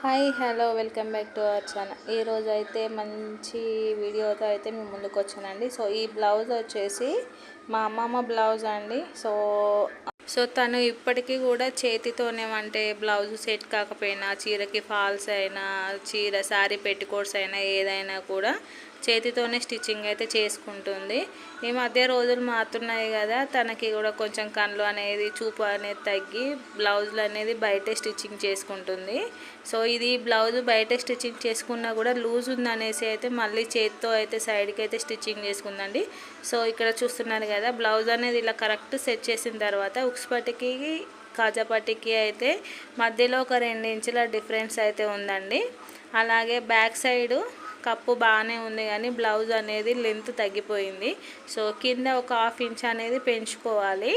Hi hello welcome back to our channel. ఈరోజు అయితే మంచి వీడియోతో అయితే మేము ముందుకు వచ్చానండి సో ఈ బ్లౌజ్ వచ్చేసి మా అమ్మమ్మ బ్లౌజ్ అండి. సో సో తను ఇప్పటికీ కూడా చేతితోనే అంటే బ్లౌజ్ సెట్ కాకపోయినా చీరకి ఫాల్స్ అయినా చీర శారీ పెట్టికోట్స్ అయినా ఏదైనా కూడా చేతితోనే స్టిచ్చింగ్ అయితే చేసుకుంటుంది. ఈ మధ్య రోజులు మారుతున్నాయి కదా తనకి కూడా కొంచెం కళ్ళు అనేది చూపు అనేది తగ్గి బ్లౌజులు అనేది బయటే స్టిచ్చింగ్ చేసుకుంటుంది. సో ఇది బ్లౌజ్ బయట స్టిచ్చింగ్ చేసుకున్నా కూడా లూజ్ ఉందనేసి అయితే మళ్ళీ చేతితో అయితే సైడ్కి అయితే స్టిచ్చింగ్ చేసుకుందండి. సో ఇక్కడ చూస్తున్నారు కదా బ్లౌజ్ అనేది ఇలా కరెక్ట్ సెట్ చేసిన తర్వాత ఉక్స్ పట్టికి కాజా పట్టికి అయితే మధ్యలో ఒక రెండు ఇంచుల డిఫరెన్స్ అయితే ఉందండి. అలాగే బ్యాక్ సైడు కప్పు బాగానే ఉంది కానీ బ్లౌజ్ అనేది లెంత్ తగ్గిపోయింది. సో కింద ఒక హాఫ్ ఇంచ్ అనేది పెంచుకోవాలి.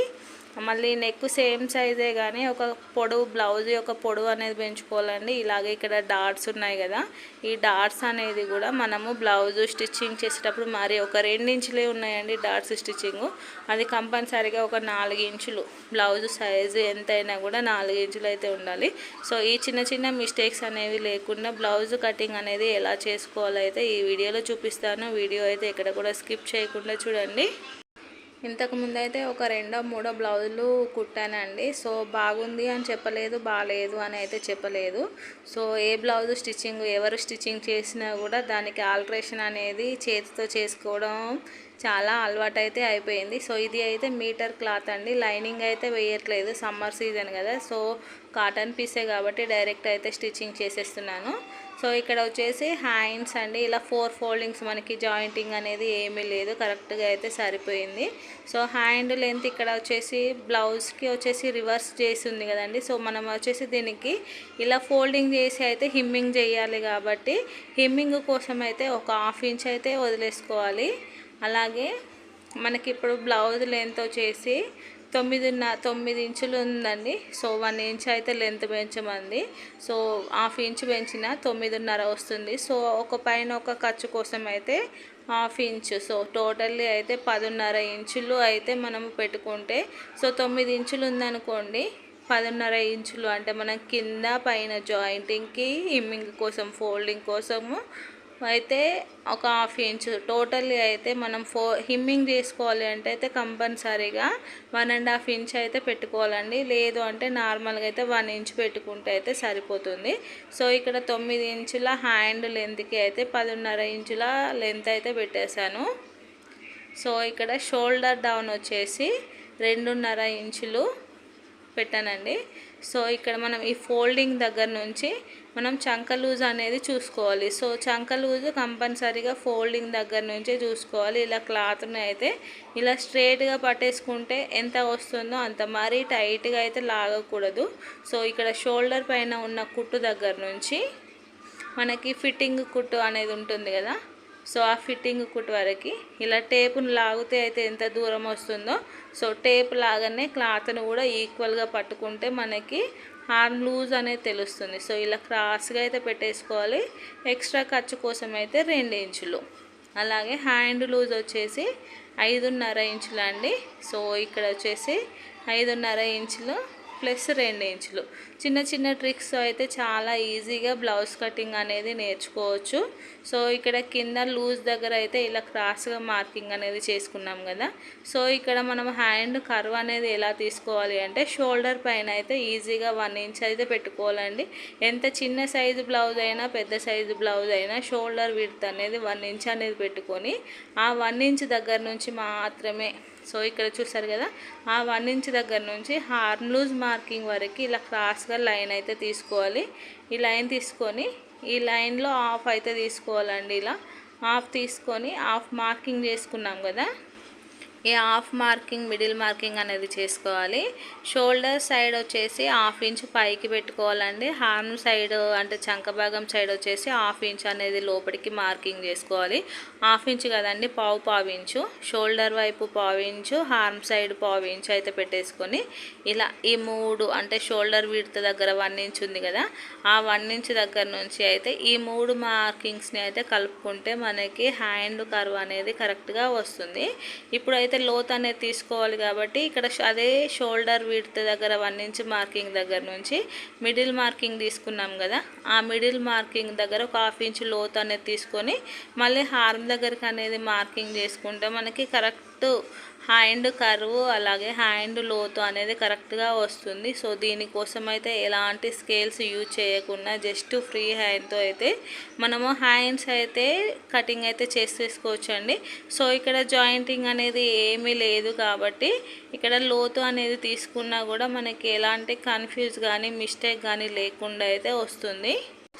మళ్ళీ నెక్ సేమ్ సైజే కానీ ఒక పొడవు బ్లౌజ్ యొక్క పొడవు అనేది పెంచుకోవాలండి. ఇలాగే ఇక్కడ డాట్స్ ఉన్నాయి కదా. ఈ డాట్స్ అనేది కూడా మనము బ్లౌజ్ స్టిచ్చింగ్ చేసేటప్పుడు మరి ఒక రెండు ఇంచులే ఉన్నాయండి డాట్స్ స్టిచ్చింగ్ అది కంపల్సరీగా ఒక నాలుగు ఇంచులు బ్లౌజ్ సైజు ఎంతైనా కూడా నాలుగు ఇంచులు అయితే ఉండాలి. సో ఈ చిన్న చిన్న మిస్టేక్స్ అనేవి లేకుండా బ్లౌజ్ కటింగ్ అనేది ఎలా చేసుకోవాలో అయితే ఈ వీడియోలో చూపిస్తాను. వీడియో అయితే ఇక్కడ కూడా స్కిప్ చేయకుండా చూడండి. ఇంతకు ముందు అయితే ఒక రెండో మూడో బ్లౌజులు కుట్టానండి. సో బాగుంది అని చెప్పలేదు బాగాలేదు అని అయితే చెప్పలేదు. సో ఏ బ్లౌజ్ స్టిచ్చింగ్ ఎవరు స్టిచ్చింగ్ చేసినా కూడా దానికి ఆల్ట్రేషన్ అనేది చేతితో చేసుకోవడం చాలా అలవాటు అయితే అయిపోయింది. సో ఇది అయితే మీటర్ క్లాత్ అండి. లైనింగ్ అయితే వేయట్లేదు సమ్మర్ సీజన్ కదా. సో కాటన్ పీసే కాబట్టి డైరెక్ట్ అయితే స్టిచ్చింగ్ చేసేస్తున్నాను. సో ఇక్కడ వచ్చేసి హ్యాండ్స్ అండి. ఇలా ఫోర్ ఫోల్డింగ్స్ మనకి జాయింటింగ్ అనేది ఏమీ లేదు. కరెక్ట్గా అయితే సరిపోయింది. సో హ్యాండ్ లెంత్ ఇక్కడ వచ్చేసి బ్లౌజ్కి వచ్చేసి రివర్స్ చేసి ఉంది కదండి. సో మనం వచ్చేసి దీనికి ఇలా ఫోల్డింగ్ చేసి అయితే హిమ్మింగ్ చేయాలి కాబట్టి హిమ్మింగ్ కోసం అయితే ఒక హాఫ్ ఇంచ్ అయితే వదిలేసుకోవాలి. అలాగే మనకి ఇప్పుడు బ్లౌజ్ లెంత్ వచ్చేసి తొమ్మిదిన్న తొమ్మిది ఇంచులు ఉందండి సో వన్ ఇంచ్ అయితే లెంత్ పెంచమంది. సో హాఫ్ ఇంచ్ పెంచిన తొమ్మిదిన్నర వస్తుంది. సో ఒక పైన ఒక ఖర్చు కోసం అయితే హాఫ్ ఇంచ్. సో టోటల్లీ అయితే పదిన్నర ఇంచులు అయితే మనము పెట్టుకుంటే సో తొమ్మిది ఇంచులు ఉందనుకోండి పదిన్నర ఇంచులు. అంటే మనం కింద పైన జాయింటింగ్కి హిమ్మింగ్ కోసం ఫోల్డింగ్ కోసము అయితే ఒక హాఫ్ ఇంచ్. టోటల్లీ అయితే మనం ఫో హిమ్మింగ్ చేసుకోవాలి అంటే అయితే కంపల్సరీగా వన్ అండ్ హాఫ్ ఇంచ్ అయితే పెట్టుకోవాలండి. లేదు అంటే నార్మల్గా అయితే వన్ ఇంచ్ పెట్టుకుంటే అయితే సరిపోతుంది. సో ఇక్కడ తొమ్మిది ఇంచుల హ్యాండ్ లెంత్కి అయితే పదిన్నర ఇంచుల లెంత్ అయితే పెట్టేశాను. సో ఇక్కడ షోల్డర్ డౌన్ వచ్చేసి రెండున్నర ఇంచులు పెట్టానండి. సో ఇక్కడ మనం ఈ ఫోల్డింగ్ దగ్గర నుంచి మనం చంక లూజ్ అనేది చూసుకోవాలి. సో చంక లూజ్ కంపల్సరీగా ఫోల్డింగ్ దగ్గర నుంచే చూసుకోవాలి. ఇలా క్లాత్ని అయితే ఇలా స్ట్రేట్గా పట్టేసుకుంటే ఎంత వస్తుందో అంత మరీ టైట్గా అయితే లాగకూడదు. సో ఇక్కడ షోల్డర్ పైన ఉన్న కుట్టు దగ్గర నుంచి మనకి ఫిట్టింగ్ కుట్టు అనేది ఉంటుంది కదా సో ఆ ఫిట్టింగ్ కుట్టు వరకు ఇలా టేపును లాగితే అయితే ఎంత దూరం వస్తుందో సో టేప్ లాగానే క్లాత్ను కూడా ఈక్వల్గా పట్టుకుంటే మనకి హార్మ్ లూజ్ అనేది తెలుస్తుంది. సో ఇలా క్రాస్గా అయితే పెట్టేసుకోవాలి. ఎక్స్ట్రా ఖర్చు కోసం అయితే రెండు ఇంచులు. అలాగే హ్యాండ్ లూజ్ వచ్చేసి ఐదున్నర ఇంచులు అండి సో ఇక్కడ వచ్చేసి ఐదున్నర ఇంచులు ప్లస్ రెండు ఇంచులు. చిన్న చిన్న ట్రిక్స్ అయితే చాలా ఈజీగా బ్లౌజ్ కటింగ్ అనేది నేర్చుకోవచ్చు. సో ఇక్కడ కింద లూజ్ దగ్గర అయితే ఇలా క్రాస్గా మార్కింగ్ అనేది చేసుకున్నాం కదా. సో ఇక్కడ మనం హ్యాండ్ కర్వ్ అనేది ఎలా తీసుకోవాలి అంటే షోల్డర్ పైన అయితే ఈజీగా వన్ ఇంచ్ అయితే పెట్టుకోవాలండి. ఎంత చిన్న సైజు బ్లౌజ్ అయినా పెద్ద సైజు బ్లౌజ్ అయినా షోల్డర్ విడ్త్ అనేది వన్ ఇంచ్ అనేది పెట్టుకొని ఆ వన్ ఇంచ్ దగ్గర నుంచి మాత్రమే సో ఇక్కడ చూసారు కదా ఆ వన్ ఇంచ్ దగ్గర నుంచి హార్న్ లూజ్ మార్కింగ్ వరకు ఇలా క్రాస్గా లైన్ అయితే తీసుకోవాలి. ఈ లైన్ తీసుకొని ఈ లైన్లో ఆఫ్ అయితే తీసుకోవాలండి ఇలా. ఆఫ్ తీసుకొని ఆఫ్ మార్కింగ్ చేసుకున్నాం కదా. ఈ హాఫ్ మార్కింగ్ మిడిల్ మార్కింగ్ అనేది చేసుకోవాలి. షోల్డర్ సైడ్ వచ్చేసి హాఫ్ ఇంచ్ పైకి పెట్టుకోవాలండి. హార్మ్ సైడ్ అంటే చంక భాగం సైడ్ వచ్చేసి హాఫ్ ఇంచ్ అనేది లోపలికి మార్కింగ్ చేసుకోవాలి. హాఫ్ ఇంచ్ కదండి పావు పావు ఇంచు. షోల్డర్ వైపు పావు ఇంచు హార్మ్ సైడ్ పావు ఇంచు అయితే పెట్టేసుకొని ఇలా ఈ మూడు అంటే షోల్డర్ విడత దగ్గర వన్ ఇంచ్ ఉంది కదా ఆ వన్ ఇంచ్ దగ్గర నుంచి అయితే ఈ మూడు మార్కింగ్స్ని అయితే కలుపుకుంటే మనకి హ్యాండ్ కర్వ్ అనేది కరెక్ట్గా వస్తుంది. ఇప్పుడైతే అయితే లోత్ అనేది తీసుకోవాలి కాబట్టి ఇక్కడ అదే షోల్డర్ విడ్త్ దగ్గర వన్ ఇంచ్ మార్కింగ్ దగ్గర నుంచి మిడిల్ మార్కింగ్ తీసుకున్నాం కదా ఆ మిడిల్ మార్కింగ్ దగ్గర ఒక హాఫ్ ఇంచ్ లోత్ అనేది తీసుకొని మళ్ళీ హార్మ్ దగ్గరికి అనేది మార్కింగ్ చేసుకుంటే మనకి కరెక్ట్ హ్యాండ్ కరువు అలాగే హ్యాండ్ లోతు అనేది కరెక్ట్గా వస్తుంది. సో దీనికోసం అయితే ఎలాంటి స్కేల్స్ యూజ్ చేయకుండా జస్ట్ ఫ్రీ హ్యాండ్తో అయితే మనము హ్యాండ్స్ అయితే కటింగ్ అయితే చేసేసుకోవచ్చండి సో ఇక్కడ జాయింటింగ్ అనేది ఏమీ లేదు కాబట్టి ఇక్కడ లోతు అనేది తీసుకున్నా కూడా మనకి ఎలాంటి కన్ఫ్యూజ్ కానీ మిస్టేక్ కానీ లేకుండా అయితే వస్తుంది.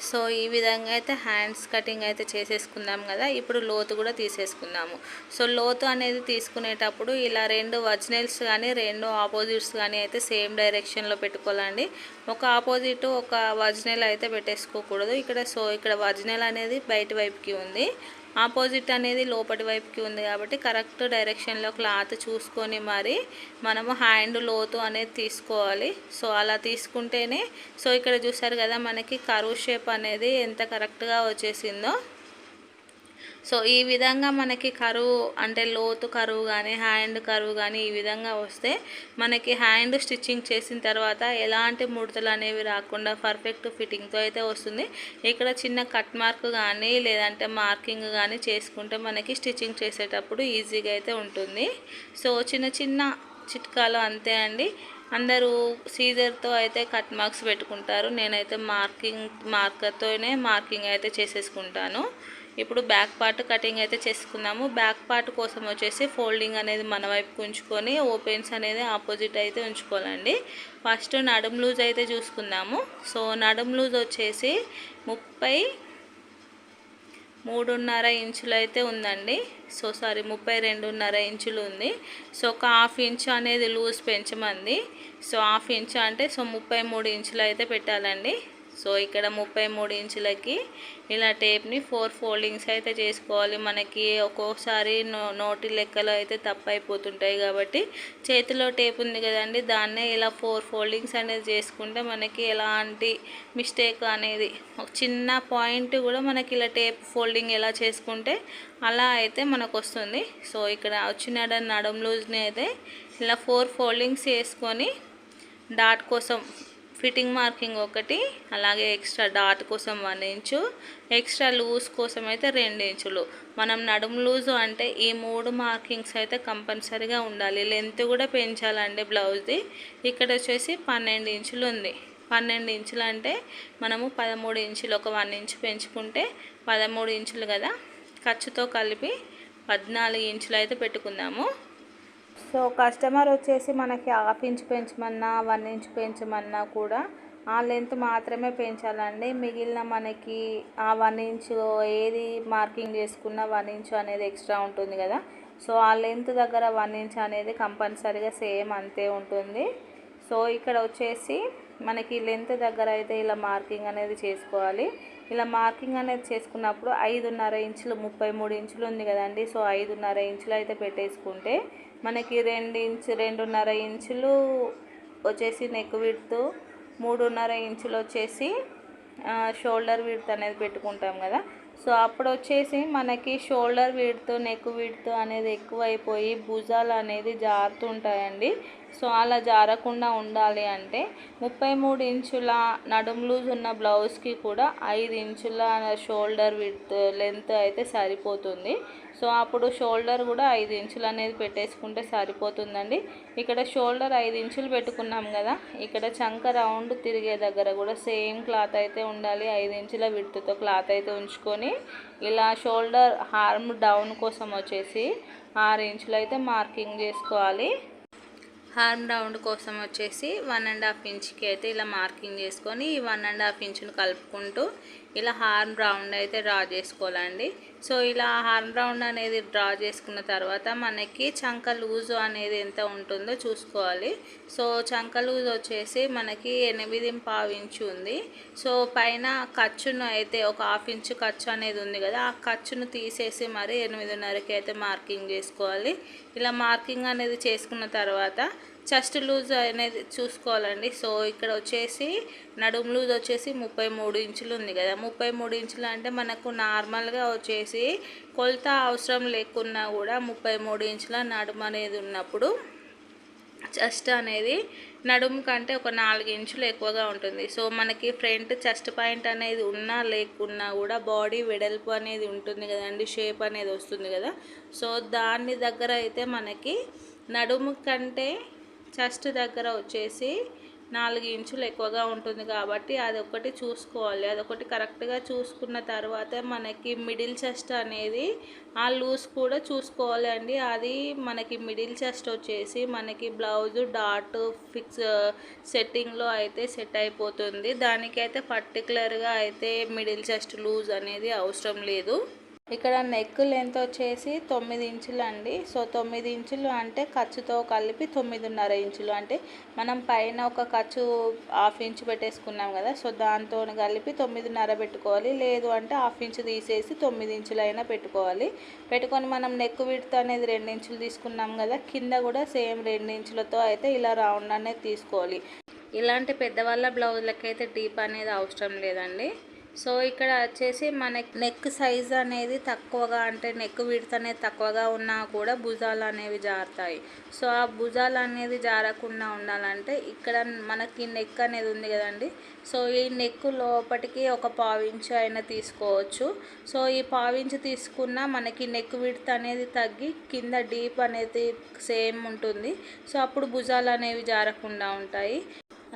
సో ఈ విధంగా అయితే హ్యాండ్స్ కటింగ్ అయితే చేసేసుకుందాం కదా. ఇప్పుడు లోతు కూడా తీసేసుకుందాము. సో లోతు అనేది తీసుకునేటప్పుడు ఇలా రెండు ఒరిజినల్స్ కానీ రెండు ఆపోజిట్స్ కానీ అయితే సేమ్ డైరెక్షన్లో పెట్టుకోవాలండి. ఒక ఆపోజిట్ ఒక ఒరిజినల్ అయితే పెట్టేసుకోకూడదు. ఇక్కడ సో ఇక్కడ ఒరిజినల్ అనేది బయట వైపుకి ఉంది. ఆపోజిట్ అనేది లోపటి వైపుకి ఉంది కాబట్టి కరెక్ట్ డైరెక్షన్లో క్లాత్ చూసుకొని మరి మనము హ్యాండ్ లోతు అనేది తీసుకోవాలి. సో అలా తీసుకుంటేనే సో ఇక్కడ చూసారు కదా మనకి కరువు షేప్ అనేది ఎంత కరెక్ట్గా వచ్చేసిందో. సో ఈ విధంగా మనకి కరువు అంటే లోతు కరువు కానీ హ్యాండ్ కరువు కానీ ఈ విధంగా వస్తే మనకి హ్యాండ్ స్టిచ్చింగ్ చేసిన తర్వాత ఎలాంటి ముడతలు అనేవి రాకుండా పర్ఫెక్ట్ ఫిట్టింగ్తో అయితే వస్తుంది. ఇక్కడ చిన్న కట్ మార్క్ కానీ లేదంటే మార్కింగ్ కానీ చేసుకుంటే మనకి స్టిచ్చింగ్ చేసేటప్పుడు ఈజీగా అయితే ఉంటుంది. సో చిన్న చిన్న చిట్కాలు అంతే అండి. అందరూ సీజర్తో అయితే కట్ మార్క్స్ పెట్టుకుంటారు. నేనైతే మార్కింగ్ మార్కర్తోనే మార్కింగ్ అయితే చేసేసుకుంటాను. ఇప్పుడు బ్యాక్ పార్ట్ కటింగ్ అయితే చేసుకున్నాము. బ్యాక్ పార్ట్ కోసం వచ్చేసి ఫోల్డింగ్ అనేది మన వైపుకు ఉంచుకొని ఓపెన్స్ అనేది ఆపోజిట్ అయితే ఉంచుకోవాలండి. ఫస్ట్ నడుం లూజ్ అయితే చూసుకుందాము సో నడుం లూజ్ వచ్చేసి ముప్పై మూడున్నర ఇంచులు అయితే ఉందండి. సో సారీ ముప్పై రెండున్నర ఇంచులు ఉంది. సో ఒక హాఫ్ ఇంచు అనేది లూజ్ పెంచమంది. సో హాఫ్ ఇంచు అంటే సో ముప్పై మూడు ఇంచులు అయితే పెట్టాలండి. సో ఇక్కడ ముప్పై మూడు ఇంచులకి ఇలా టేప్ని ఫోర్ ఫోల్డింగ్స్ అయితే చేసుకోవాలి. మనకి ఒక్కోసారి నో నోటి లెక్కలో అయితే తప్పు అయిపోతుంటాయి కాబట్టి చేతిలో టేప్ ఉంది కదండి దాన్నే ఇలా ఫోర్ ఫోల్డింగ్స్ అనేది చేసుకుంటే మనకి ఎలాంటి మిస్టేక్ అనేది ఒక చిన్న పాయింట్ కూడా మనకి ఇలా టేప్ ఫోల్డింగ్ ఎలా చేసుకుంటే అలా అయితే మనకు వస్తుంది. సో ఇక్కడ వచ్చిన నడం లూజ్ని అయితే ఇలా ఫోర్ ఫోల్డింగ్స్ వేసుకొని డాట్ కోసం ఫిట్టింగ్ మార్కింగ్ ఒకటి అలాగే ఎక్స్ట్రా డాట్ కోసం వన్ ఇంచు ఎక్స్ట్రా లూజ్ కోసం అయితే రెండు ఇంచులు. మనం నడుము లూజు అంటే ఈ మూడు మార్కింగ్స్ అయితే కంపల్సరీగా ఉండాలి. లెంత్ కూడా పెంచాలండి బ్లౌజ్ది. ఇక్కడ వచ్చేసి పన్నెండు ఇంచులు ఉంది. పన్నెండు ఇంచులు అంటే మనము పదమూడు ఇంచులు ఒక వన్ ఇంచు పెంచుకుంటే పదమూడు ఇంచులు కదా. ఖర్చుతో కలిపి పద్నాలుగు ఇంచులు అయితే పెట్టుకుందాము. సో కస్టమర్ వచ్చేసి మనకి హాఫ్ ఇంచ్ పెంచమన్నా వన్ ఇంచ్ పెంచమన్నా కూడా ఆ లెంత్ మాత్రమే పెంచాలండి. మిగిలిన మనకి ఆ వన్ ఇంచ్ ఏది మార్కింగ్ చేసుకున్న వన్ ఇంచ్ అనేది ఎక్స్ట్రా ఉంటుంది కదా. సో ఆ లెంత్ దగ్గర వన్ ఇంచ్ అనేది కంపల్సరీగా సేమ్ అంతే ఉంటుంది. సో ఇక్కడ వచ్చేసి మనకి లెంత్ దగ్గర అయితే ఇలా మార్కింగ్ అనేది చేసుకోవాలి. ఇలా మార్కింగ్ అనేది చేసుకున్నప్పుడు ఐదున్నర ఇంచులు ముప్పై మూడు ఇంచులు ఉంది కదండి. సో ఐదున్నర ఇంచులు అయితే పెట్టేసుకుంటే మనకి రెండు ఇంచు రెండున్నర ఇంచులు వచ్చేసి నెక్ విడ్త్ మూడున్నర ఇంచులు వచ్చేసి షోల్డర్ విడ్త్ అనేది పెట్టుకుంటాం కదా. సో అప్పుడు వచ్చేసి మనకి షోల్డర్ విడ్త్ నెక్ విడ్త్ అనేది ఎక్కువైపోయి భుజాలు అనేది జారుతుంటాయండి. సో అలా జారకుండా ఉండాలి అంటే ముప్పై మూడు ఇంచుల నడుం లూజ్ ఉన్న బ్లౌజ్కి కూడా ఐదు ఇంచుల షోల్డర్ విడ్త్ లెంత్ అయితే సరిపోతుంది. సో అప్పుడు షోల్డర్ కూడా ఐదు ఇంచులు అనేది పెట్టేసుకుంటే సరిపోతుందండి. ఇక్కడ షోల్డర్ ఐదు ఇంచులు పెట్టుకున్నాం కదా ఇక్కడ చంక రౌండ్ తిరిగే దగ్గర కూడా సేమ్ క్లాత్ అయితే ఉండాలి. ఐదు ఇంచుల విడ్త్తో క్లాత్ అయితే ఉంచుకొని ఇలా షోల్డర్ హార్మ్ డౌన్ కోసం వచ్చేసి ఆరు ఇంచులు అయితే మార్కింగ్ చేసుకోవాలి. హార్మ్ రౌండ్ కోసం వచ్చేసి వన్ అండ్ హాఫ్ ఇంచ్కి అయితే ఇలా మార్కింగ్ చేసుకొని ఈ వన్ అండ్ హాఫ్ ఇంచును కలుపుకుంటూ ఇలా హార్మ్ రౌండ్ అయితే డ్రా చేసుకోవాలండి. సో ఇలా హార్మ్ రౌండ్ అనేది డ్రా చేసుకున్న తర్వాత మనకి చంక లూజు అనేది ఎంత ఉంటుందో చూసుకోవాలి. సో చంక లూజ్ వచ్చేసి మనకి ఎనిమిది పావు ఇంచు ఉంది. సో పైన ఖర్చును అయితే ఒక హాఫ్ ఇంచు ఖర్చు అనేది ఉంది కదా ఆ ఖర్చును తీసేసి మరి ఎనిమిదిన్నరకి అయితే మార్కింగ్ చేసుకోవాలి. ఇలా మార్కింగ్ అనేది చేసుకున్న తర్వాత చెస్ట్ లూజ్ అనేది చూసుకోవాలండి. సో ఇక్కడ వచ్చేసి నడుము లూజ్ వచ్చేసి ముప్పై మూడు ఇంచులు ఉంది కదా. ముప్పై మూడు ఇంచులు అంటే మనకు నార్మల్గా వచ్చేసి కొలత అవసరం లేకున్నా కూడా ముప్పై మూడు ఇంచుల నడుము అనేది ఉన్నప్పుడు చెస్ట్ అనేది నడుము కంటే ఒక నాలుగు ఇంచులు ఎక్కువగా ఉంటుంది. సో మనకి ఫ్రంట్ చెస్ట్ పాయింట్ అనేది ఉన్నా లేకున్నా కూడా బాడీ వెడల్పు అనేది ఉంటుంది కదండి. షేప్ అనేది వస్తుంది కదా. సో దాని దగ్గర అయితే మనకి నడుము కంటే చెస్ట్ దగ్గర వచ్చేసి నాలుగు ఇంచులు ఎక్కువగా ఉంటుంది కాబట్టి అదొకటి చూసుకోవాలి. అదొకటి కరెక్ట్గా చూసుకున్న తర్వాత మనకి మిడిల్ చెస్ట్ అనేది ఆ లూజ్ కూడా చూసుకోవాలి అండి. అది మనకి మిడిల్ చెస్ట్ వచ్చేసి మనకి బ్లౌజ్ డాట్ ఫిక్స్ సెట్టింగ్లో అయితే సెట్ అయిపోతుంది. దానికైతే పర్టికులర్గా అయితే మిడిల్ చెస్ట్ లూజ్ అనేది అవసరం లేదు. ఇక్కడ నెక్ లెంత్ వచ్చేసి తొమ్మిది ఇంచులు అండి సో తొమ్మిది ఇంచులు అంటే ఖర్చుతో కలిపి తొమ్మిదిన్నర ఇంచులు. అంటే మనం పైన ఒక ఖర్చు హాఫ్ ఇంచు పెట్టేసుకున్నాం కదా సో దాంతో కలిపి తొమ్మిదిన్నర పెట్టుకోవాలి. లేదు అంటే హాఫ్ ఇంచు తీసేసి తొమ్మిది ఇంచులు అయినా పెట్టుకోవాలి. పెట్టుకొని మనం నెక్ విడత అనేది రెండు ఇంచులు తీసుకున్నాం కదా కింద కూడా సేమ్ రెండు ఇంచులతో అయితే ఇలా రౌండ్ అనేది తీసుకోవాలి. ఇలాంటి పెద్దవాళ్ళ బ్లౌజులకి అయితే డీప్ అనేది అవసరం లేదండి. సో ఇక్కడ వచ్చేసి మనకి నెక్ సైజ్ అనేది తక్కువగా అంటే నెక్ విడత అనేది తక్కువగా ఉన్నా కూడా భుజాలు అనేవి జారుతాయి. సో ఆ భుజాలు అనేది జారకుండా ఉండాలంటే ఇక్కడ మనకి నెక్ అనేది ఉంది కదండి. సో ఈ నెక్ లోపటికి ఒక పావించు అయినా తీసుకోవచ్చు. సో ఈ పావించు తీసుకున్న మనకి నెక్ విడత అనేది తగ్గి కింద డీప్ అనేది సేమ్ ఉంటుంది. సో అప్పుడు భుజాలు అనేవి జారకుండా ఉంటాయి.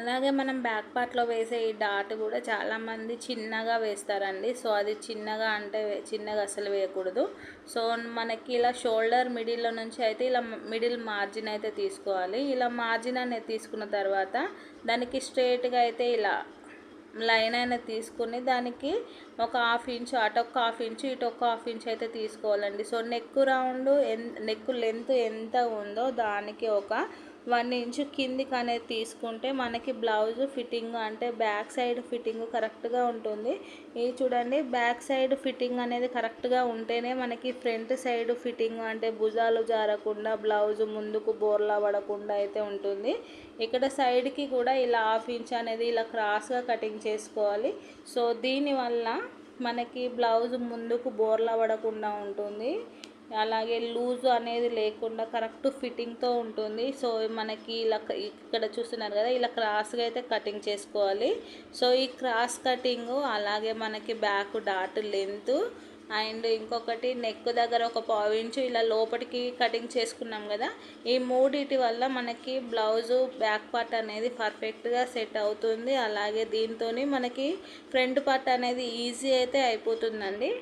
అలాగే మనం బ్యాక్ పార్ట్లో వేసే ఈ డాట్ కూడా చాలామంది చిన్నగా వేస్తారండి. సో అది చిన్నగా అంటే చిన్నగా అసలు వేయకూడదు. సో మనకి ఇలా షోల్డర్ మిడిల్లో నుంచి అయితే ఇలా మిడిల్ మార్జిన్ అయితే తీసుకోవాలి. ఇలా మార్జిన్ అనేది తీసుకున్న తర్వాత దానికి స్ట్రేట్గా అయితే ఇలా లైన్ అయినా తీసుకుని దానికి ఒక హాఫ్ ఇంచ్ అటు ఒక హాఫ్ ఇంచ్ ఇటు ఒక హాఫ్ ఇంచ్ అయితే తీసుకోవాలండి. సో నెక్ రౌండ్ ఎన్ నెక్ లెంత్ ఎంత ఉందో దానికి ఒక వన్ ఇంచు కిందికి అనేది తీసుకుంటే మనకి బ్లౌజ్ ఫిట్టింగ్ అంటే బ్యాక్ సైడ్ ఫిట్టింగ్ కరెక్ట్గా ఉంటుంది. ఇది చూడండి బ్యాక్ సైడ్ ఫిట్టింగ్ అనేది కరెక్ట్గా ఉంటేనే మనకి ఫ్రంట్ సైడ్ ఫిట్టింగ్ అంటే భుజాలు జారకుండా బ్లౌజ్ ముందుకు బోర్లా పడకుండా అయితే ఉంటుంది. ఇక్కడ సైడ్కి కూడా ఇలా హాఫ్ ఇంచ్ అనేది ఇలా క్రాస్గా కటింగ్ చేసుకోవాలి. సో దీనివల్ల మనకి బ్లౌజ్ ముందుకు బోర్లా పడకుండా ఉంటుంది. అలాగే లూజ్ అనేది లేకుండా కరెక్ట్ ఫిట్టింగ్తో ఉంటుంది. సో మనకి ఇలా ఇక్కడ చూస్తున్నారు కదా ఇలా క్రాస్గా అయితే కటింగ్ చేసుకోవాలి. సో ఈ క్రాస్ కటింగ్ అలాగే మనకి బ్యాక్ డాట్ లెంత్ అండ్ ఇంకొకటి నెక్ దగ్గర ఒక పావించు ఇలా లోపలికి కటింగ్ చేసుకున్నాం కదా ఈ మూడిటి వల్ల మనకి బ్లౌజు బ్యాక్ పార్ట్ అనేది పర్ఫెక్ట్గా సెట్ అవుతుంది. అలాగే దీంతో మనకి ఫ్రంట్ పార్ట్ అనేది ఈజీ అయితే అయిపోతుందండి.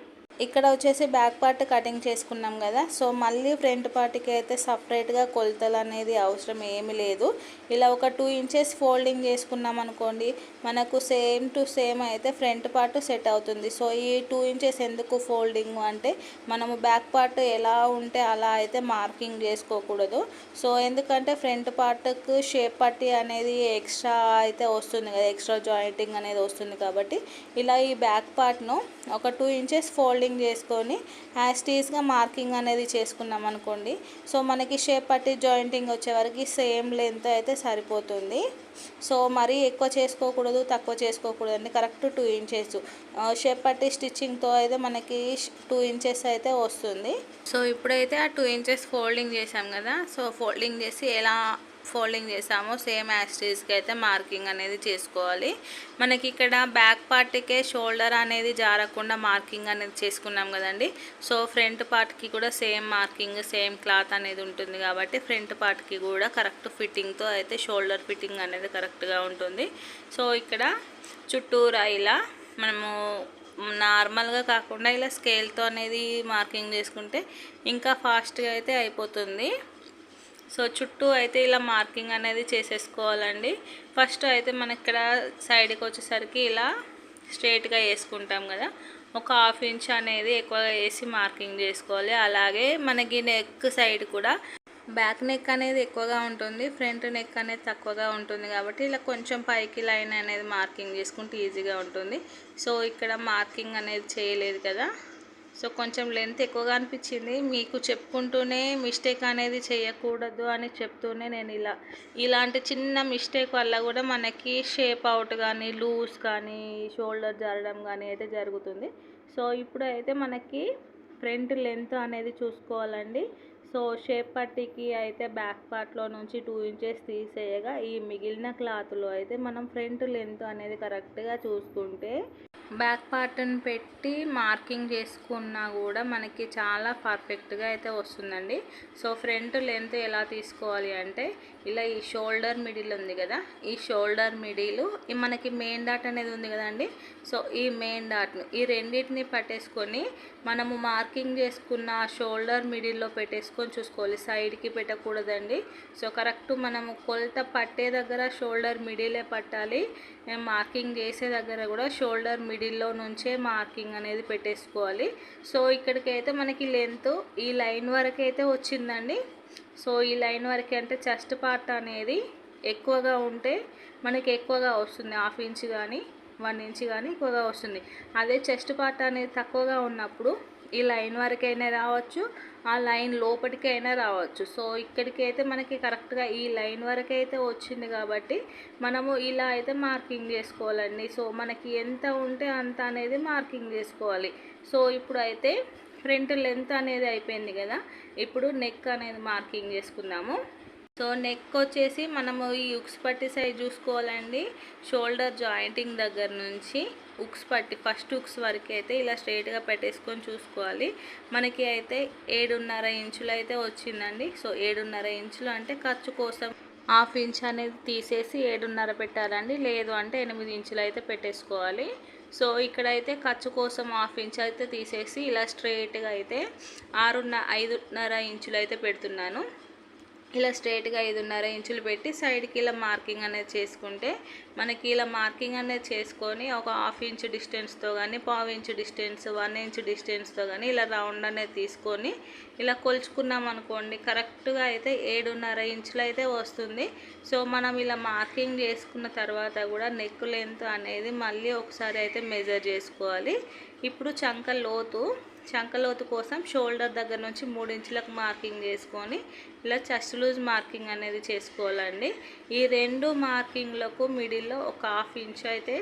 ఇక్కడ వచ్చేసి బ్యాక్ పార్ట్ కటింగ్ చేసుకున్నాం కదా. సో మళ్ళీ ఫ్రంట్ పార్ట్కి అయితే సపరేట్గా కొలతలు అనేది అవసరం ఏమీ లేదు. ఇలా ఒక టూ ఇంచెస్ ఫోల్డింగ్ చేసుకున్నాం అనుకోండి మనకు సేమ్ టు సేమ్ అయితే ఫ్రంట్ పార్ట్ సెట్ అవుతుంది. సో ఈ టూ ఇంచెస్ ఎందుకు ఫోల్డింగ్ అంటే మనము బ్యాక్ పార్ట్ ఎలా ఉంటే అలా అయితే మార్కింగ్ చేసుకోకూడదు. సో ఎందుకంటే ఫ్రంట్ పార్ట్కు షేప్ పట్టి అనేది ఎక్స్ట్రా అయితే వస్తుంది కదా ఎక్స్ట్రా జాయింటింగ్ అనేది వస్తుంది కాబట్టి ఇలా ఈ బ్యాక్ పార్ట్ను ఒక టూ ఇంచెస్ ఫోల్డింగ్ చేసుకొని యాస్టీస్గా మార్కింగ్ అనేది చేసుకున్నాం అనుకోండి. సో మనకి షేప్ పట్టి జాయింటింగ్ వచ్చే వరకు సేమ్ లెంత్ అయితే సరిపోతుంది. సో మరీ ఎక్కువ చేసుకోకూడదు తక్కువ చేసుకోకూడదు అండి. కరెక్ట్ టూ ఇంచెస్ షేప్ పట్టి స్టిచ్చింగ్తో అయితే మనకి టూ ఇంచెస్ అయితే వస్తుంది. సో ఇప్పుడైతే ఆ టూ ఇంచెస్ ఫోల్డింగ్ చేసాం కదా. సో ఫోల్డింగ్ చేసి ఎలా ఫోల్డింగ్ చేసామో. సేమ్ యాస్టీస్కి అయితే మార్కింగ్ అనేది చేసుకోవాలి. మనకి ఇక్కడ బ్యాక్ పార్ట్కే షోల్డర్ అనేది జారకుండా మార్కింగ్ అనేది చేసుకున్నాం కదండి. సో ఫ్రంట్ పార్ట్కి కూడా సేమ్ మార్కింగ్ సేమ్ క్లాత్ అనేది ఉంటుంది కాబట్టి ఫ్రంట్ పార్ట్కి కూడా కరెక్ట్ ఫిట్టింగ్తో అయితే షోల్డర్ ఫిట్టింగ్ అనేది కరెక్ట్గా ఉంటుంది. సో ఇక్కడ చుట్టూరా ఇలా మనము నార్మల్గా కాకుండా ఇలా స్కేల్తో అనేది మార్కింగ్ చేసుకుంటే ఇంకా ఫాస్ట్గా అయితే అయిపోతుంది. సో చుట్టూ అయితే ఇలా మార్కింగ్ అనేది చేసేసుకోవాలండి. ఫస్ట్ అయితే మన ఇక్కడ సైడ్కి వచ్చేసరికి ఇలా స్ట్రేట్గా వేసుకుంటాం కదా. ఒక హాఫ్ ఇంచ్ అనేది ఎక్కువగా వేసి మార్కింగ్ చేసుకోవాలి. అలాగే మనకి నెక్ సైడ్ కూడా బ్యాక్ నెక్ అనేది ఎక్కువగా ఉంటుంది. ఫ్రంట్ నెక్ అనేది తక్కువగా ఉంటుంది కాబట్టి ఇలా కొంచెం పైకి లైన్ అనేది మార్కింగ్ చేసుకుంటే ఈజీగా ఉంటుంది. సో ఇక్కడ మార్కింగ్ అనేది చేయలేదు కదా. సో కొంచెం లెంత్ ఎక్కువగా అనిపించింది. మీకు చెప్పుకుంటూనే మిస్టేక్ అనేది చేయకూడదు అని చెప్తూనే నేను ఇలా ఇలాంటి చిన్న మిస్టేక్ వల్ల కూడా మనకి షేప్ అవుట్ కానీ లూజ్ కానీ షోల్డర్ జరగడం కానీ అయితే జరుగుతుంది. సో ఇప్పుడు అయితే మనకి ఫ్రంట్ లెంత్ అనేది చూసుకోవాలండి. సో షేప్ పట్టికి అయితే బ్యాక్ పార్ట్లో నుంచి టూ ఇంచెస్ తీసేయగా ఈ మిగిలిన క్లాత్లో అయితే మనం ఫ్రంట్ లెంత్ అనేది కరెక్ట్గా చూసుకుంటే బ్యాక్ పార్ట్ని పెట్టి మార్కింగ్ చేసుకున్నా కూడా మనకి చాలా పర్ఫెక్ట్గా అయితే వస్తుందండి. సో ఫ్రంట్ లెంత్ ఎలా తీసుకోవాలి అంటే ఇలా ఈ షోల్డర్ మిడిల్ ఉంది కదా ఈ షోల్డర్ మిడిల్ మనకి మెయిన్ డాట్ అనేది ఉంది కదండి సో ఈ మెయిన్ డాట్ను ఈ రెండింటిని పట్టేసుకొని మనము మార్కింగ్ చేసుకున్న షోల్డర్ మిడిల్లో పెట్టేసుకొని చూసుకోవాలి. సైడ్కి పెట్టకూడదండి. సో కరెక్ట్ మనము కొలత పట్టే దగ్గర షోల్డర్ మిడిలే పట్టాలి. మార్కింగ్ చేసే దగ్గర కూడా షోల్డర్ మిడిల్లో నుంచే మార్కింగ్ అనేది పెట్టేసుకోవాలి. సో ఇక్కడికి అయితే మనకి లెంత్ ఈ లైన్ వరకు అయితే వచ్చిందండి. సో ఈ లైన్ వరకు అంటే చెస్ట్ పార్ట్ అనేది ఎక్కువగా ఉంటే మనకి ఎక్కువగా వస్తుంది. హాఫ్ ఇంచ్ కానీ వన్ ఇంచ్ కానీ ఎక్కువగా వస్తుంది. అదే చెస్ట్ పార్ట్ అనేది తక్కువగా ఉన్నప్పుడు ఈ లైన్ వరకైనా రావచ్చు ఆ లైన్ లోపలికైనా రావచ్చు. సో ఇక్కడికి అయితే మనకి కరెక్ట్గా ఈ లైన్ వరకు అయితే వచ్చింది కాబట్టి మనము ఇలా అయితే మార్కింగ్ చేసుకోవాలండి. సో మనకి ఎంత ఉంటే అంత అనేది మార్కింగ్ చేసుకోవాలి. సో ఇప్పుడు అయితే ఫ్రంట్ లెంత్ అనేది అయిపోయింది కదా ఇప్పుడు నెక్ అనేది మార్కింగ్ చేసుకుందాము. సో నెక్ వచ్చేసి మనము ఈ ఉక్స్ పట్టి సైజ్ చూసుకోవాలండి. షోల్డర్ జాయింటింగ్ దగ్గర నుంచి ఉక్స్ పట్టి ఫస్ట్ ఉక్స్ వరకు అయితే ఇలా స్ట్రైట్గా పెట్టేసుకొని చూసుకోవాలి. మనకి అయితే ఏడున్నర ఇంచులు అయితే వచ్చిందండి. సో ఏడున్నర ఇంచులు అంటే ఖర్చు కోసం హాఫ్ ఇంచ్ అనేది తీసేసి ఏడున్నర పెట్టాలండి. లేదు అంటే ఎనిమిది ఇంచులు అయితే పెట్టేసుకోవాలి. సో ఇక్కడైతే ఖర్చు కోసం హాఫ్ ఇంచ్ అయితే తీసేసి ఇలా స్ట్రైట్గా అయితే ఆరున్న ఐదున్నర ఇంచులు అయితే పెడుతున్నాను. ఇలా స్ట్రైట్గా ఐదున్నర ఇంచులు పెట్టి సైడ్కి ఇలా మార్కింగ్ అనేది చేసుకుంటే మనకి ఇలా మార్కింగ్ అనేది చేసుకొని ఒక హాఫ్ ఇంచ్ డిస్టెన్స్తో కానీ పావు ఇంచ్ డిస్టెన్స్ వన్ ఇంచ్ డిస్టెన్స్తో కానీ ఇలా రౌండ్ అనేది తీసుకొని ఇలా కొలుచుకున్నాం అనుకోండి కరెక్ట్గా అయితే ఏడున్నర ఇంచులు అయితే వస్తుంది. సో మనం ఇలా మార్కింగ్ చేసుకున్న తర్వాత కూడా నెక్ లెంత్ అనేది మళ్ళీ ఒకసారి అయితే మెజర్ చేసుకోవాలి. ఇప్పుడు చంక లోతు చంకలోతు కోసం షోల్డర్ దగ్గర నుంచి మూడు ఇంచులకు మార్కింగ్ చేసుకొని ఇలా చెస్ట్ లూజ్ మార్కింగ్ అనేది చేసుకోవాలండి. ఈ రెండు మార్కింగ్లకు మిడిల్లో ఒక హాఫ్ ఇంచ్ అయితే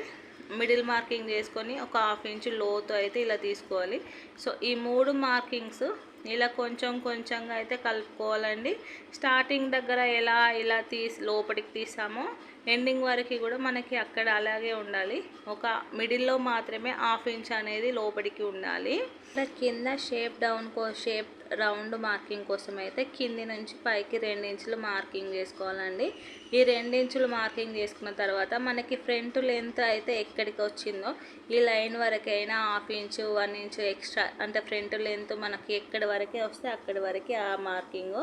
మిడిల్ మార్కింగ్ చేసుకొని ఒక హాఫ్ ఇంచ్ లోతు అయితే ఇలా తీసుకోవాలి. సో ఈ మూడు మార్కింగ్స్ ఇలా కొంచెం కొంచెంగా అయితే కలుపుకోవాలండి. స్టార్టింగ్ దగ్గర ఎలా ఇలా తీసి లోపలికి తీసామో ఎండింగ్ వరకు కూడా మనకి అక్కడ అలాగే ఉండాలి. ఒక మిడిల్లో మాత్రమే హాఫ్ ఇంచ్ అనేది లోపలికి ఉండాలి. ఇక్కడ కింద షేప్ డౌన్ కో షేప్ రౌండ్ మార్కింగ్ కోసం అయితే కింది నుంచి పైకి ఇంచులు మార్కింగ్ చేసుకోవాలండి. ఈ ఇంచులు మార్కింగ్ చేసుకున్న తర్వాత మనకి ఫ్రంట్ లెంత్ అయితే ఎక్కడికి వచ్చిందో ఈ లైన్ వరకైనా half inch one inch extra అంటే ఫ్రంట్ లెంత్ మనకి ఎక్కడి వరకే వస్తే అక్కడి వరకే ఆ మార్కింగ్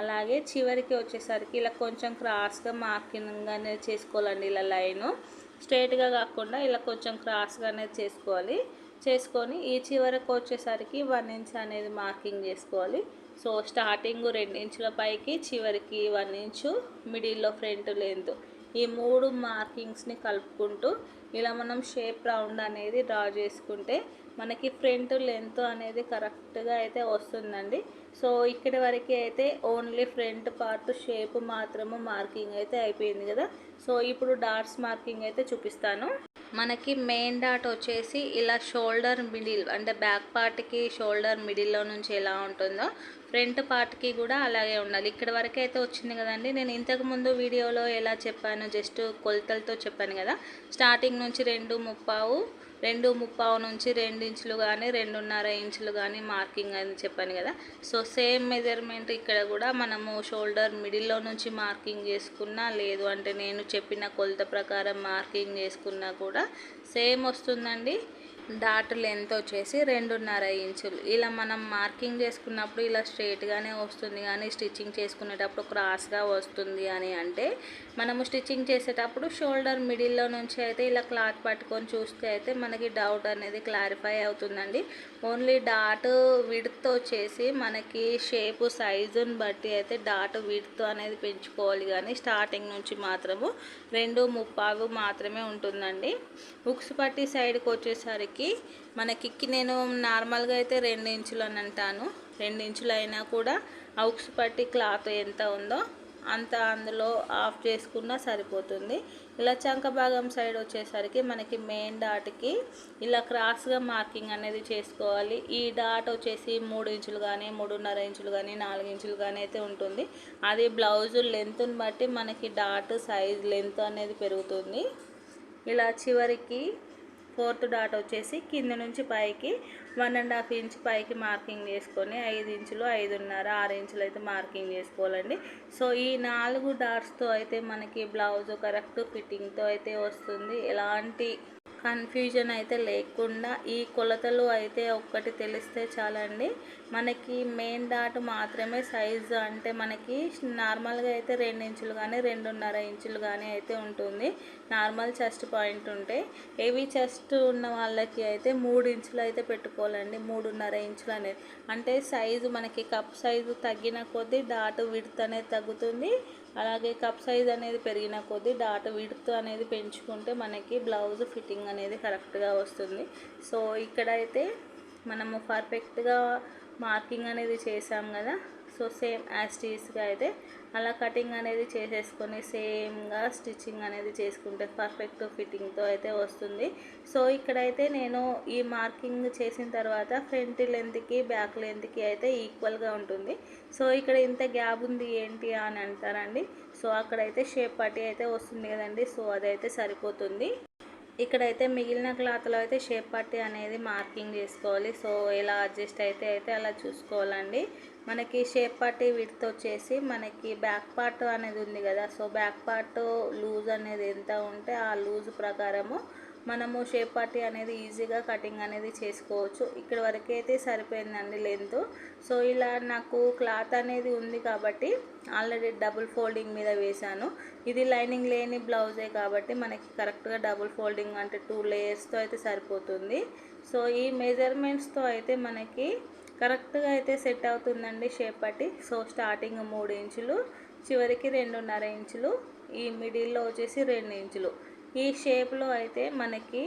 అలాగే చివరికి వచ్చేసరికి ఇలా కొంచెం క్రాస్గా మార్కింగ్ అనేది చేసుకోవాలండి ఇలా లైను. స్ట్రైట్గా కాకుండా ఇలా కొంచెం క్రాస్గా అనేది చేసుకోవాలి. చేసుకొని ఈ చివరకు వచ్చేసరికి వన్ ఇంచ్ అనేది మార్కింగ్ చేసుకోవాలి. సో స్టార్టింగ్ రెండు ఇంచుల పైకి చివరికి వన్ ఇంచు మిడిల్లో ఫ్రంట్ లెంత్ ఈ మూడు మార్కింగ్స్ని కలుపుకుంటూ ఇలా మనం షేప్ రౌండ్ అనేది డ్రా చేసుకుంటే మనకి ఫ్రంట్ లెంత్ అనేది కరెక్ట్గా అయితే వస్తుందండి. సో ఇక్కడి వరకు అయితే ఓన్లీ ఫ్రంట్ పార్ట్ షేప్ మాత్రము మార్కింగ్ అయితే అయిపోయింది కదా. సో ఇప్పుడు డాట్స్ మార్కింగ్ అయితే చూపిస్తాను. మనకి మెయిన్ డాట్ వచ్చేసి ఇలా షోల్డర్ మిడిల్ అంటే బ్యాక్ పార్ట్కి షోల్డర్ మిడిల్లో నుంచి ఎలా ఉంటుందో ఫ్రంట్ పార్ట్కి కూడా అలాగే ఉండాలి. ఇక్కడ వరకు అయితే వచ్చింది కదండి. నేను ఇంతకుముందు వీడియోలో ఎలా చెప్పాను జస్ట్ కొలతలతో చెప్పాను కదా. స్టార్టింగ్ నుంచి రెండు ముప్పావు రెండు ముప్పావు నుంచి రెండు ఇంచులు కానీ రెండున్నర ఇంచులు కానీ మార్కింగ్ అని చెప్పాను కదా. సో సేమ్ మెజర్మెంట్ ఇక్కడ కూడా మనము షోల్డర్ మిడిల్లో నుంచి మార్కింగ్ చేసుకున్నా లేదు అంటే నేను చెప్పిన కొలత ప్రకారం మార్కింగ్ చేసుకున్నా కూడా సేమ్ వస్తుందండి. డాట్ లెంత్ వచ్చేసి రెండున్నర ఇంచులు. ఇలా మనం మార్కింగ్ చేసుకున్నప్పుడు ఇలా స్ట్రైట్గానే వస్తుంది కానీ స్టిచ్చింగ్ చేసుకునేటప్పుడు క్రాస్గా వస్తుంది అని అంటే మనము స్టిచ్చింగ్ చేసేటప్పుడు షోల్డర్ మిడిల్లో నుంచి అయితే ఇలా క్లాత్ పట్టుకొని చూస్తే అయితే మనకి డౌట్ అనేది క్లారిఫై అవుతుందండి. ఓన్లీ డాట్ విడ్త్ వచ్చేసి మనకి షేపు సైజుని బట్టి అయితే డాట్ విడ్త్ అనేది పెంచుకోవాలి కానీ స్టార్టింగ్ నుంచి మాత్రము రెండు ముప్పావు మాత్రమే ఉంటుందండి. ఉక్స్ పట్టి సైడ్కి వచ్చేసరికి చివరికి మనకి నేను నార్మల్గా అయితే రెండు ఇంచులు అని అంటాను. రెండు ఇంచులు అయినా కూడా అవుక్స్ పట్టి క్లాత్ ఎంత ఉందో అంత అందులో ఆఫ్ చేసుకున్నా సరిపోతుంది. ఇలా చంక భాగం సైడ్ వచ్చేసరికి మనకి మెయిన్ డాట్కి ఇలా క్రాస్గా మార్కింగ్ అనేది చేసుకోవాలి. ఈ డాట్ వచ్చేసి మూడు ఇంచులు కానీ మూడున్నర ఇంచులు కానీ నాలుగు ఇంచులు కానీ అయితే ఉంటుంది. అది బ్లౌజ్ లెంత్ని బట్టి మనకి డాట్ సైజ్ లెంత్ అనేది పెరుగుతుంది. ఇలా చివరికి ఫోర్త్ డాట్ వచ్చేసి కింద నుంచి పైకి వన్ అండ్ హాఫ్ ఇంచ్ పైకి మార్కింగ్ చేసుకొని ఐదు ఇంచులు ఐదున్నర ఆరు ఇంచులు అయితే మార్కింగ్ చేసుకోవాలండి. సో ఈ నాలుగు డాట్స్తో అయితే మనకి బ్లౌజ్ కరెక్ట్ ఫిట్టింగ్తో అయితే వస్తుంది. ఎలాంటి కన్ఫ్యూజన్ అయితే లేకుండా ఈ కొలతలు అయితే ఒక్కటి తెలిస్తే చాలండి. మనకి మెయిన్ డాట్ మాత్రమే సైజు అంటే మనకి నార్మల్గా అయితే రెండు ఇంచులు కానీ రెండున్నర ఇంచులు కానీ అయితే ఉంటుంది. నార్మల్ చెస్ట్ పాయింట్ ఉంటే హెవీ చెస్ట్ ఉన్న వాళ్ళకి అయితే మూడు ఇంచులు అయితే పెట్టుకోవాలండి. మూడున్నర ఇంచులు అనేది. అంటే సైజు మనకి కప్ సైజు తగ్గిన కొద్దీ డాట్ విడ్త్ అనేది తగ్గుతుంది. అలాగే కప్ సైజ్ అనేది పెరిగిన కొద్దీ డాట్ విడుత్ అనేది పెంచుకుంటే మనకి బ్లౌజ్ ఫిట్టింగ్ అనేది కరెక్ట్గా వస్తుంది. సో ఇక్కడైతే మనము పర్ఫెక్ట్గా మార్కింగ్ అనేది చేసాం కదా. సో సేమ్ యాస్టీస్గా అయితే అలా కటింగ్ అనేది చేసేసుకొని సేమ్గా స్టిచ్చింగ్ అనేది చేసుకుంటే పర్ఫెక్ట్ ఫిట్టింగ్తో అయితే వస్తుంది. సో ఇక్కడైతే నేను ఈ మార్కింగ్ చేసిన తర్వాత ఫ్రంట్ లెంత్కి బ్యాక్ లెంత్కి అయితే ఈక్వల్గా ఉంటుంది. సో ఇక్కడ ఇంత గ్యాప్ ఉంది ఏంటి అని అంటారండి. సో అక్కడైతే షేప్ పట్టి అయితే వస్తుంది కదండి. సో అదైతే సరిపోతుంది. ఇక్కడైతే మిగిలిన క్లాత్లో అయితే షేప్ పట్టి అనేది మార్కింగ్ చేసుకోవాలి. సో ఎలా అడ్జస్ట్ అయితే అయితే అలా చూసుకోవాలండి. మనకి షేప్ పట్టి విడ్త్ వచ్చేసి మనకి బ్యాక్ పార్ట్ అనేది ఉంది కదా. సో బ్యాక్ పార్ట్ లూజ్ అనేది ఎంత ఉంటే ఆ లూజ్ ప్రకారము మనము షేప్ పార్టీ అనేది ఈజీగా కటింగ్ అనేది చేసుకోవచ్చు. ఇక్కడ వరకు అయితే సరిపోయిందండి లెంత్ సో ఇలా నాకు క్లాత్ అనేది ఉంది కాబట్టి ఆల్రెడీ డబుల్ ఫోల్డింగ్ మీద వేశాను. ఇది లైనింగ్ లేని బ్లౌజే కాబట్టి మనకి కరెక్ట్గా డబుల్ ఫోల్డింగ్ అంటే టూ లేయర్స్తో అయితే సరిపోతుంది. సో ఈ మెజర్మెంట్స్తో అయితే మనకి కరెక్ట్గా అయితే సెట్ అవుతుందండి షేప్ పట్టి సో స్టార్టింగ్ మూడు ఇంచులు చివరికి రెండున్నర ఇంచులు ఈ మిడిల్లో వచ్చేసి రెండు ఇంచులు. ఈ షేప్లో అయితే మనకి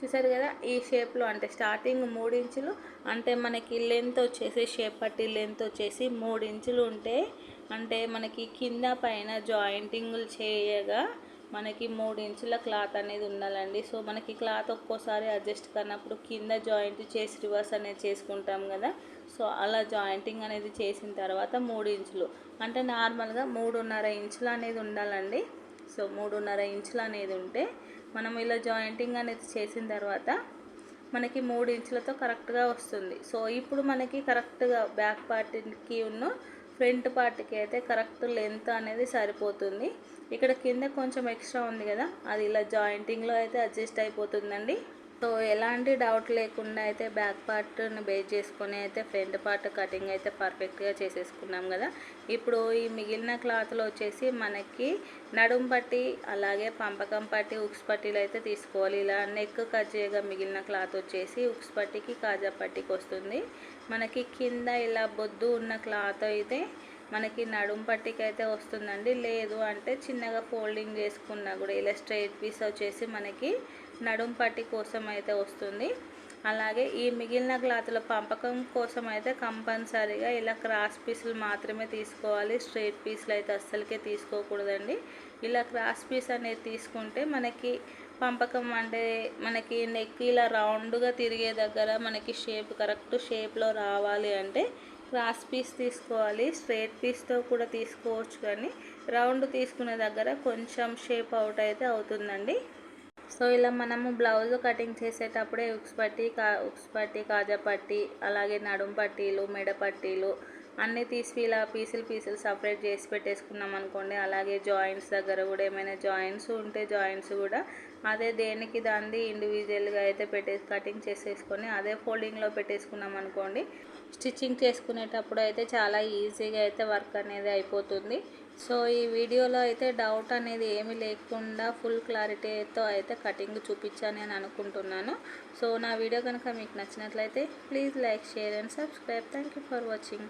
చూసారు కదా? ఈ షేప్లో అంటే స్టార్టింగ్ మూడు ఇంచులు అంటే మనకి లెంత్ వచ్చేసి షేప్ పట్టి లెంత్ వచ్చేసి మూడు ఇంచులు ఉంటే అంటే మనకి కింద పైన జాయింటింగ్లు చేయగా మనకి మూడు ఇంచుల క్లాత్ అనేది ఉండాలండి. సో మనకి క్లాత్ ఒక్కోసారి అడ్జస్ట్ కానప్పుడు కింద జాయింట్ చేసి రివర్స్ అనేది చేసుకుంటాం కదా? సో అలా జాయింటింగ్ అనేది చేసిన తర్వాత మూడు ఇంచులు అంటే నార్మల్గా మూడున్నర ఇంచులు అనేది ఉండాలండి. సో మూడున్నర ఇంచులు అనేది ఉంటే మనం ఇలా జాయింటింగ్ అనేది చేసిన తర్వాత మనకి మూడు ఇంచులతో కరెక్ట్గా వస్తుంది. సో ఇప్పుడు మనకి కరెక్ట్గా బ్యాక్ పార్ట్కి ఉన్న ఫ్రంట్ పార్ట్కి అయితే కరెక్ట్ లెంత్ అనేది సరిపోతుంది. ఇక్కడ కింద కొంచెం ఎక్స్ట్రా ఉంది కదా అది ఇలా జాయింటింగ్లో అయితే అడ్జస్ట్ అయిపోతుందండి. సో ఎలాంటి డౌట్ లేకుండా అయితే బ్యాక్ పార్ట్ని బేస్ చేసుకొని అయితే ఫ్రంట్ పార్ట్ కటింగ్ అయితే పర్ఫెక్ట్గా చేసేసుకున్నాం కదా. ఇప్పుడు ఈ మిగిలిన క్లాత్లో వచ్చేసి మనకి నడుం పట్టి అలాగే పంపకం పట్టి ఉక్స్ పట్టీలు అయితే తీసుకోవాలి. ఇలా నెక్ కట్ చేయగా మిగిలిన క్లాత్ వచ్చేసి ఉక్స్ పట్టికి కాజా పట్టికి వస్తుంది. మనకి కింద ఇలా బొద్దు ఉన్న క్లాత్ అయితే మనకి నడుం పట్టికి అయితే వస్తుందండి. లేదు అంటే చిన్నగా ఫోల్డింగ్ చేసుకున్నా కూడా ఇలా స్ట్రైట్ పీస్ వచ్చేసి మనకి నడుం పట్టి కోసం అయితే వస్తుంది. అలాగే ఈ మిగిలిన క్లాత్ల పంపకం కోసం అయితే కంపల్సరీగా ఇలా క్రాస్ పీసులు మాత్రమే తీసుకోవాలి. స్ట్రైట్ పీసులు అయితే అస్సలకే తీసుకోకూడదండి. ఇలా క్రాస్ పీస్ అనేది తీసుకుంటే మనకి పంపకం అంటే మనకి నెక్ ఇలా రౌండ్గా తిరిగే దగ్గర మనకి షేప్ కరెక్ట్ షేప్లో రావాలి అంటే క్రాస్ పీస్ తీసుకోవాలి. స్ట్రేట్ పీస్తో కూడా తీసుకోవచ్చు కానీ రౌండ్ తీసుకునే దగ్గర కొంచెం షేప్ అవుట్ అయితే అవుతుందండి. సో ఇలా మనము బ్లౌజ్ కటింగ్ చేసేటప్పుడే ఉక్స్ పట్టి కా ఉక్స్ పట్టి కాజా పట్టి అలాగే నడుం పట్టీలు మెడ పట్టీలు అన్నీ తీసి ఇలా పీసులు పీసులు సపరేట్ చేసి పెట్టేసుకున్నాం అనుకోండి. అలాగే జాయింట్స్ దగ్గర కూడా ఏమైనా జాయింట్స్ ఉంటే జాయింట్స్ కూడా అదే దేనికి దాన్ని ఇండివిజువల్గా అయితే పెట్టే కటింగ్ చేసేసుకొని అదే ఫోల్డింగ్లో పెట్టేసుకున్నాం అనుకోండి. స్టిచ్చింగ్ చేసుకునేటప్పుడు అయితే చాలా ఈజీగా అయితే వర్క్ అనేది అయిపోతుంది. సో ఈ వీడియోలో అయితే డౌట్ అనేది ఏమీ లేకుండా ఫుల్ క్లారిటీతో అయితే కటింగ్ చూపించాను అని అనుకుంటున్నాను. సో నా వీడియో కనుక మీకు నచ్చినట్లయితే please like share and subscribe thank for watching